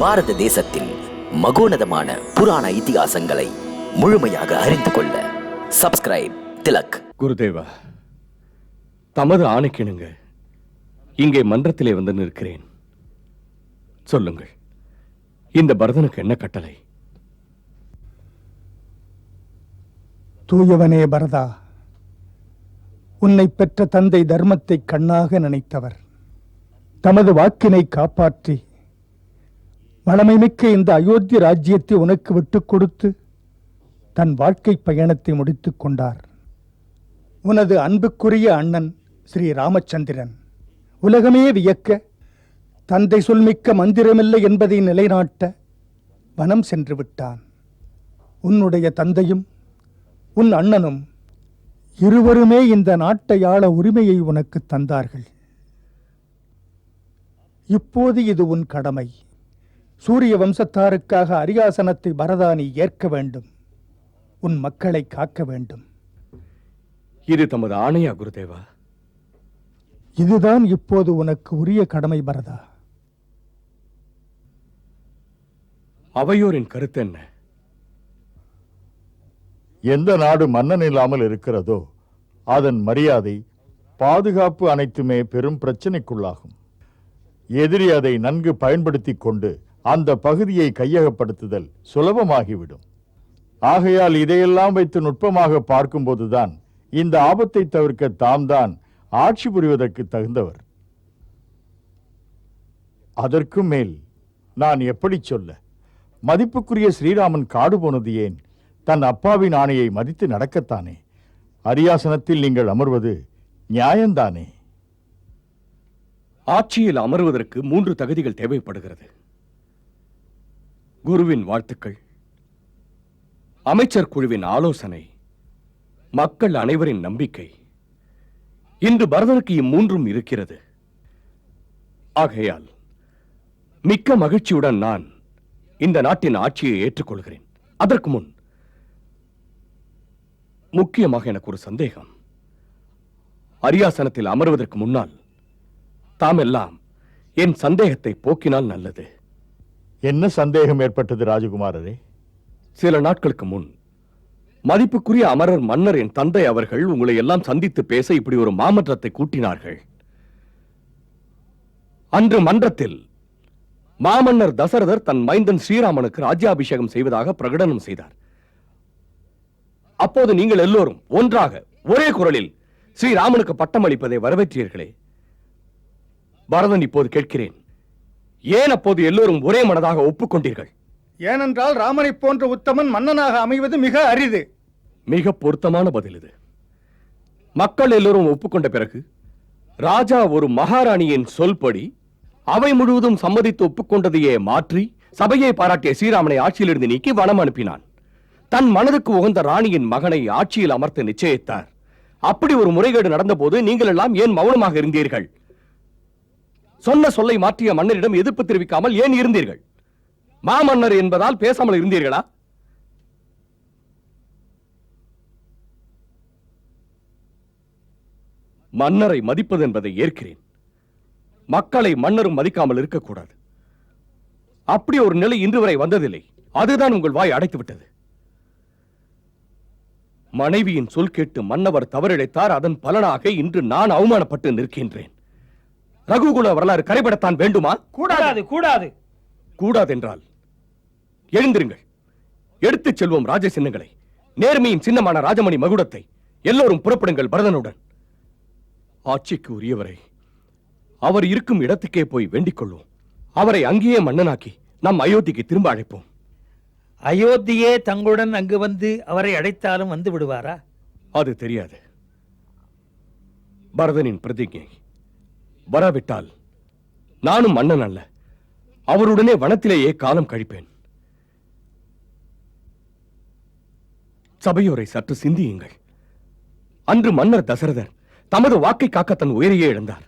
பாரத தேசத்தின் மகோனதமான புராண இதிகாசங்களை முழுமையாக அறிந்து கொள்ள சப்ஸ்கிரைப் திலக். குருதேவா தமது ஆணைக்கிணுங்க இங்கே மன்றத்திலே வந்து நிற்கிறேன். சொல்லுங்கள் இந்த பரதனுக்கு என்ன கட்டளை? தூயவனே பரதா உன்னை பெற்ற தந்தை தர்மத்தை கண்ணாக நினைத்தவர். தமது வாக்கினை காப்பாற்றி வளமைமிக்க இந்த அயோத்தி ராஜ்யத்தை உனக்கு விட்டுக் கொடுத்து தன் வாழ்க்கை பயணத்தை முடித்துக் கொண்டார். உனது அன்புக்குரிய அண்ணன் ஸ்ரீ ராமச்சந்திரன். உலகமே வியக்க தந்தை சொல்மிக்க மந்திரமில்லை என்பதை நிலைநாட்ட வனம் சென்று விட்டான். உன்னுடைய தந்தையும் உன் அண்ணனும் இருவருமே இந்த நாட்டை ஆள உரிமையை உனக்கு தந்தார்கள். இப்போது இது உன் கடமை. சூரிய வம்சத்தாருக்காக அரியாசனத்தை பரதானி ஏற்க வேண்டும். உன் மக்களை காக்க வேண்டும். இது தமது ஆணையா குருதேவா? இதுதான் இப்போது உனக்கு உரிய கடமை பரதா. அவையோரின் கருத்து என்ன? எந்த நாடு மன்னன் இல்லாமல் இருக்கிறதோ அதன் மரியாதை பாதுகாப்பு அனைத்துமே பெரும் பிரச்சனைக்குள்ளாகும். எதிரி அதை நன்கு பயன்படுத்திக் கொண்டு அந்த பகுதியை கையகப்படுத்துதல் சுலபமாகிவிடும். ஆகையால் இதையெல்லாம் வைத்து நுட்பமாக பார்க்கும்போதுதான் இந்த ஆபத்தை தவிர்க்க தாம் தான் ஆட்சி புரிவதற்கு தகுந்தவர். அதற்கும் மேல் நான் எப்படி சொல்ல மதிப்புக்குரிய ஸ்ரீராமன் காடு போனது ஏன்? தன் அப்பாவின் ஆணையை மதித்து நடக்கத்தானே? அரியாசனத்தில் நீங்கள் அமர்வது நியாயந்தானே ஆட்சியில் அமர்வதற்கு மூன்று தகுதிகள் தேவைப்படுகிறது. குருவின் வாழ்த்துக்கள். அமைச்சர் குழுவின் ஆலோசனை மக்கள் அனைவரின் நம்பிக்கை. இன்று பரதனுக்கு இம்மூன்றும் இருக்கிறது. ஆகையால் மிக்க மகிழ்ச்சியுடன் நான் இந்த நாட்டின் ஆட்சியை ஏற்றுக்கொள்கிறேன். அதற்கு முன் முக்கியமாக எனக்கு ஒரு சந்தேகம். அரியாசனத்தில் அமர்வதற்கு முன்னால் தாமெல்லாம் என் சந்தேகத்தை போக்கினால் நல்லது. என்ன சந்தேகம் ஏற்பட்டது ராஜகுமாரரே? சில நாட்களுக்கு முன் மதிப்புக்குரிய அமரர் மன்னர் என் தந்தை அவர்கள் உங்களை எல்லாம் சந்தித்து பேச இப்படி ஒரு மாமன்றத்தை கூட்டினார்கள். அன்று மன்றத்தில் மாமன்னர் தசரதர் தன் மைந்தன் ஸ்ரீராமனுக்கு ராஜ்யாபிஷேகம் செய்வதாக பிரகடனம் செய்தார். அப்போது நீங்கள் எல்லோரும் ஒன்றாக ஒரே குரலில் ஸ்ரீராமனுக்கு பட்டம் அளிப்பதை வரவேற்றீர்களே. பரதன் இப்போது கேட்கிறேன். ஏன் அப்போது எல்லோரும் ஒரே மனதாக ஒப்புக்கொண்டீர்கள்? ஏனென்றால் ராமனை போன்ற உத்தமன் மன்னனாக அமைவது மிக அரிது. மிக பொருத்தமான பதில் இது. மக்கள் எல்லோரும் ஒப்புக்கொண்ட பிறகு ராஜா ஒரு மகாராணியின் சொல்படி அவை முழுவதும் சம்மதித்து ஒப்புக்கொண்டதையே மாற்றி சபையை பாராட்டிய ஸ்ரீராமனை ஆட்சியிலிருந்து நீக்கி வனம் அனுப்பினான். தன் மனதுக்கு உகந்த ராணியின் மகனை ஆட்சியில் அமர்த்த நிச்சயித்தார். அப்படி ஒரு முறைகேடு நடந்தபோது நீங்கள் எல்லாம் ஏன் மௌனமாக இருந்தீர்கள்? சொன்ன சொல்லை மாற்றிய மன்னரிடம் எதிர்ப்பு தெரிவிக்காமல் ஏன் இருந்தீர்கள்? மாமன்னர் என்பதால் பேசாமல் இருந்தீர்களா? மன்னரை மதிப்பது என்பதை ஏற்கிறேன். மக்களை மன்னரும் மதிக்காமல் இருக்கக்கூடாது. அப்படி ஒரு நிலை இன்று வரை வந்ததில்லை. அதுதான் உங்கள் வாய் அடைத்து விட்டது மனைவியின் சொல் கேட்டு மன்னவர் தவறிழைத்தார். அதன் பலனாக இன்று நான் அவமானப்பட்டு நிற்கின்றேன். ரகுகுல வரலாறு கரைபடத்தான் வேண்டுமா? கூடாது. கூடாது கூடாதென்றால் எழுந்திருங்கள். எடுத்துச் செல்வோம் ராஜ சின்னங்களை. நேர்மையின் சின்னமான ராஜமணி மகுடத்தை எல்லோரும் புறப்படுங்கள் பரதனுடன். ஆட்சிக்கு உரியவரை அவர் இருக்கும் இடத்துக்கே போய் வேண்டிக் கொள்வோம். அவரை அங்கேயே மன்னனாக்கி நம் அயோத்திக்கு திரும்ப அழைப்போம். அயோத்தியே தங்களுடன் அங்கு வந்து அவரை அழைத்தாலும் வந்து விடுவாரா? அது தெரியாது. பரதனின் பிரதிஜை. வராவிட்டால் நானும் மன்னன் அல்ல. அவருடனே வனத்திலேயே காலம் கழிப்பேன். சபையோரை சற்று சிந்தியுங்கள். அன்று மன்னர் தசரதர் தமது வாக்கை காக்க தன் உயிரையே இழந்தார்.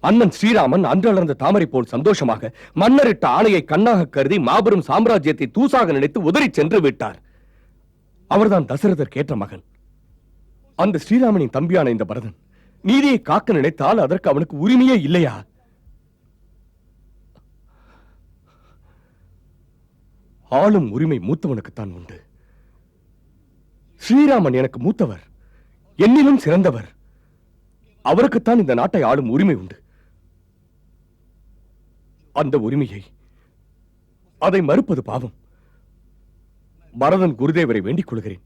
அண்ணன் ஸ்ரீராமன் அன்றளர்ந்த தாமரை போல் சந்தோஷமாக மன்னரிட்ட ஆணையை கண்ணாக கருதி மாபெரும் சாம்ராஜ்யத்தை தூசாக நினைத்து உதறிச் சென்று விட்டார். அவர்தான் தசரதர் கேட்ட மகன். அந்த ஸ்ரீராமனின் தம்பியான இந்த பரதன். நீதியை காக்க நினைத்தால் அதற்கு அவனுக்கு உரிமையே இல்லையா? ஆளும் உரிமை மூத்தவனுக்குத்தான் உண்டு. ஸ்ரீராமன் எனக்கு மூத்தவர் என்னிலும் சிறந்தவர். அவருக்குத்தான் இந்த நாட்டை ஆளும் உரிமை உண்டு. அந்த உரிமையை அதை மறுப்பது பாவம். பரதன் குருதேவரை வேண்டிக் கொள்கிறேன்.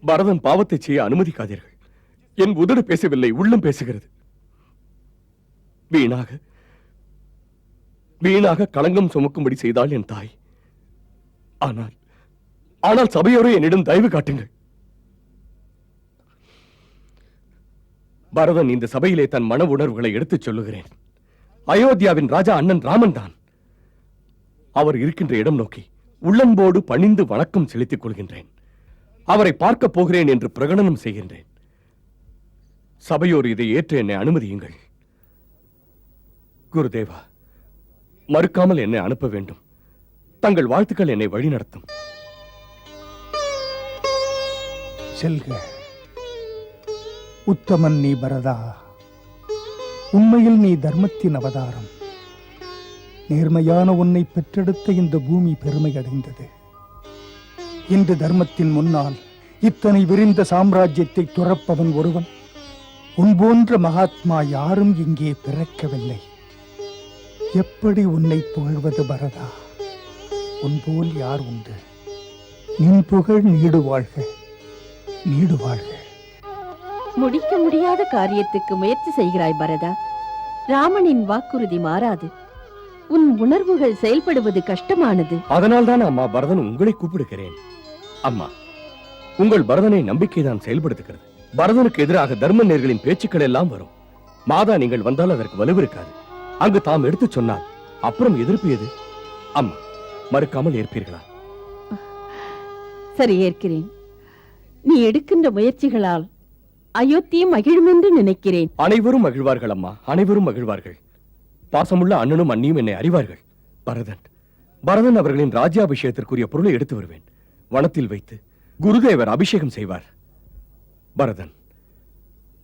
பரதன் பாவத்தை செய்ய அனுமதிக்காதீர்கள். என் உதடு பேசவில்லை உள்ளம் பேசுகிறது. வீணாக வீணாக களங்கம் சுமக்கும்படி செய்தாள் என் தாய். ஆனால் ஆனால் சபையோரை என்னிடம் தயவு காட்டுங்கள். பரதன் இந்த சபையிலே தன் மன உணர்வுகளை எடுத்துச் சொல்லுகிறேன். அயோத்தியாவின் ராஜா அண்ணன் ராமன் தான். அவர் இருக்கின்ற இடம் நோக்கி உள்ளன்போடு பணிந்து வணக்கம் செலுத்திக் கொள்கின்றேன். அவரை பார்க்கப் போகிறேன் என்று பிரகடனம் செய்கின்றேன். சபையோர் இதை ஏற்று என்னை அனுமதியுங்கள். குருதேவா மறுக்காமல் என்னை அனுப்ப வேண்டும். தங்கள் வாழ்த்துக்கள் என்னை வழிநடத்தும். செல்க உத்தமன் நீ பரதா. உண்மையில் நீ தர்மத்தின் அவதாரம். நேர்மையான உன்னை பெற்றெடுத்த இந்த பூமி பெருமை அடைந்தது. இன்று தர்மத்தின் முன்னால் இத்தனை விரிந்த சாம்ராஜ்யத்தை துறப்பவன் ஒருவன். உன் போன்ற மகாத்மா யாரும் இங்கே பிறக்கவில்லை. எப்படி உன்னை புகழ்வது பரதா? உன் போல் யார் உண்டு? நின் புகழ் நீடு வாழ்க நீடு வாழ்க முடிக்க முடியாத காரியத்துக்கு முயற்சி செய்கிறாய் பரதா. ராமனின் வாக்குறுதி மாறாது. உன் உணர்வுகள் செயல்படுவது கஷ்டமானது. அதனால்தான் அம்மா பரதன் உங்களை கூப்பிடுகிறேன். அம்மா உங்கள் பரதனை நம்பிக்கைதான் செயல்படுத்துகிறது. பரதனுக்கு எதிராக தர்ம நேர்களின் பேச்சுக்கள் எல்லாம் வரும். மாதா நீங்கள் வந்தால் அதற்கு வலுவிருக்காது அங்கு தாம் எடுத்துச் சொன்னால் அப்புறம் எதிர்ப்பு எது? அம்மா மறுக்காமல் ஏற்பீர்களா? சரி ஏற்கிறேன். நீ எடுக்கின்ற முயற்சிகளால் அயோத்தியும் மகிழும் என்று நினைக்கிறேன். அனைவரும் மகிழ்வார்கள் அம்மா அனைவரும் மகிழ்வார்கள். பாசமுள்ள அண்ணனும் அண்ணியும் என்னை அறிவார்கள். பரதன் பரதன் அவர்களின் ராஜ்யாபிஷேகத்திற்குரிய பொருளை எடுத்து வருவேன். வனத்தில் வைத்து குருதேவர் அபிஷேகம் செய்வார். பரதன்.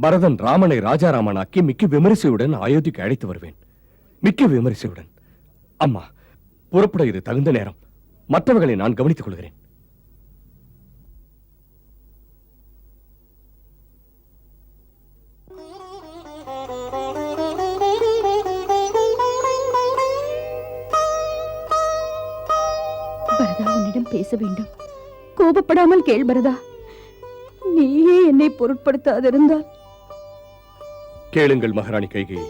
பரதன் ராமனை ராஜாராமனாக்கி மிக்க விமரிசையுடன் அயோத்திக்கு அழைத்து வருவேன். மிக்க விமரிசையுடன். அம்மா புறப்பட இது தகுந்த நேரம். மற்றவர்களை நான் கவனித்துக் கொள்கிறேன். பரதா உன்னிடம் பேச வேண்டும். கோபப்படாமல் கேள் பரதா. என்னை பொருட்படுத்தாதிருந்தால்? கேளுங்கள் மகாராணி கைகேயி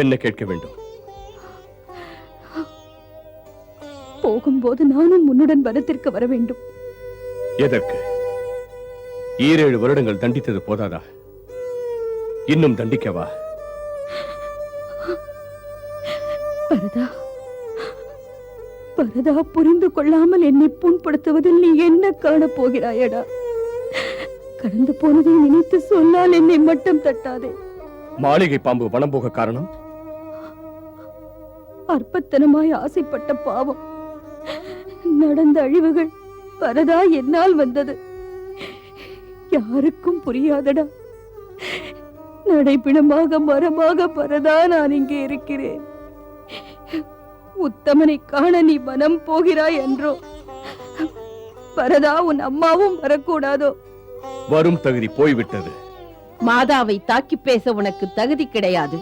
என்ன கேட்க வேண்டும்? போகும்போது நானும் உன்னுடன் வனத்திற்கு வர வேண்டும். எதற்கு? ஈரேழு வருடங்கள் தண்டித்தது போதாதா? இன்னும் தண்டிக்கவா? பரதா பரதா புரிந்து கொள்ளாமல் என்னை புண்படுத்துவதில் நீ என்ன காணப் போகிறாயடா கடந்து போனதை நினைத்து சொன்னால் என்னை மட்டும் தட்டாதே. மாளிகை பாம்பு வனம் போக காரணம்? அற்பத்தனமாய் ஆசைப்பட்ட பாவம். நடந்த அழிவுகள் பரதா என்னால் வந்தது. யாருக்கும் புரியாதடா. நடைப்பிணமாக மரமாக பரதா நான் இங்கே இருக்கிறேன். உத்தமனை காண நீ வனம் போகிறாய் என்றோ. பரதா உன் அம்மாவும் வரக்கூடாதோ? வரும் தகுதி போய்விட்டது. மாதாவை தாக்கி பேச உனக்கு தகுதி கிடையாது.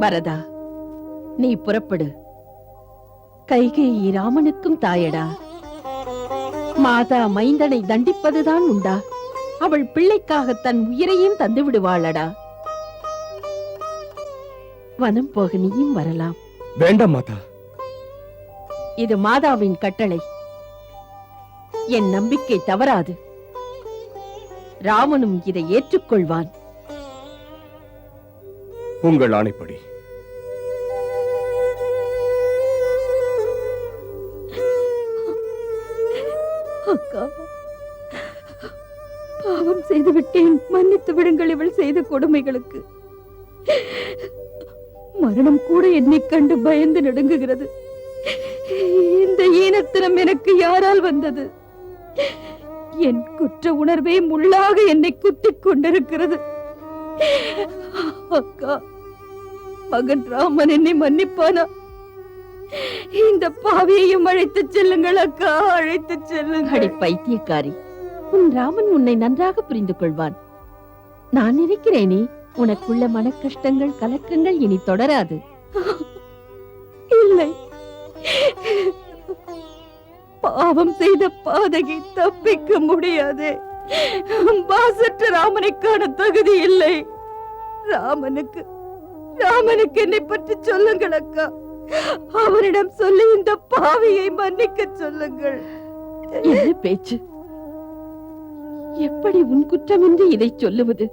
பரதா நீ புறப்படு. கைகேயி ராமனுக்கும் தாயடா. மாதா மைந்தனை தண்டிப்பதுதான் உண்டா? அவள் பிள்ளைக்காக தன் உயிரையும் தந்து விடுவாளடா வனம் போக நீயும் வரலாம். வேண்டாம் மாதா. இது மாதாவின் கட்டளை. என் நம்பிக்கை தவறாது. ராமனும் இதை ஏற்றுக்கொள்வான். உங்கள் ஆணைப்படி. அக்கா பாவம் செய்து விட்டேன் மன்னித்து விடுங்கள் இவள் செய்த கொடுமைகளுக்கு. மரணம் கூட என்னை கண்டு பயந்து நடுங்குகிறது. இந்த ஈனத்தனம் எனக்கு யாரால் வந்தது? என் குற்ற உணர்வே முள்ளாக என்னை குத்திக் கொண்டிருக்கிறது. அக்கா மகன் ராமன் என்னை மன்னிப்பானா? இந்த பாவியையும் அழைத்துச் செல்லுங்கள் அக்கா அழைத்துச் செல்லுங்கள். அடி பைத்தியக்காரி உன் ராமன் உன்னை நன்றாக புரிந்து கொள்வான். நான் இருக்கிறேனே உனக்குள்ள மனக்கஷ்டங்கள் கலக்கங்கள் இனி தொடராது. இல்லை. பாவம் செய்த பாதகி தப்பிக்க முடியாது. பாசற்ற ராமனை காண தகுதி இல்லை. ராமனுக்கு ராமனுக்கு என்னை பற்றி சொல்லுங்கள் அக்கா. அவரிடம் சொல்லி இந்த பாவியை மன்னிக்க சொல்லுங்கள். பேச்சு? எப்படி உன் குற்றமின்றி இதை சொல்லுவது?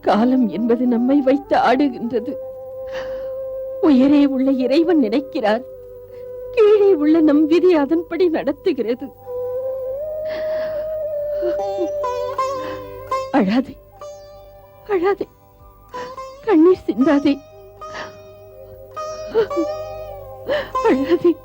காலம் என்பது நம்மை வைத்து ஆடுகின்றது. உயரே உள்ள இறைவன் நினைக்கிறார். கீழே உள்ள நம் விதி அதன்படி நடத்துகிறது. அழாதே அழாதே கண்ணீர் சிந்தாதே. அழாதே.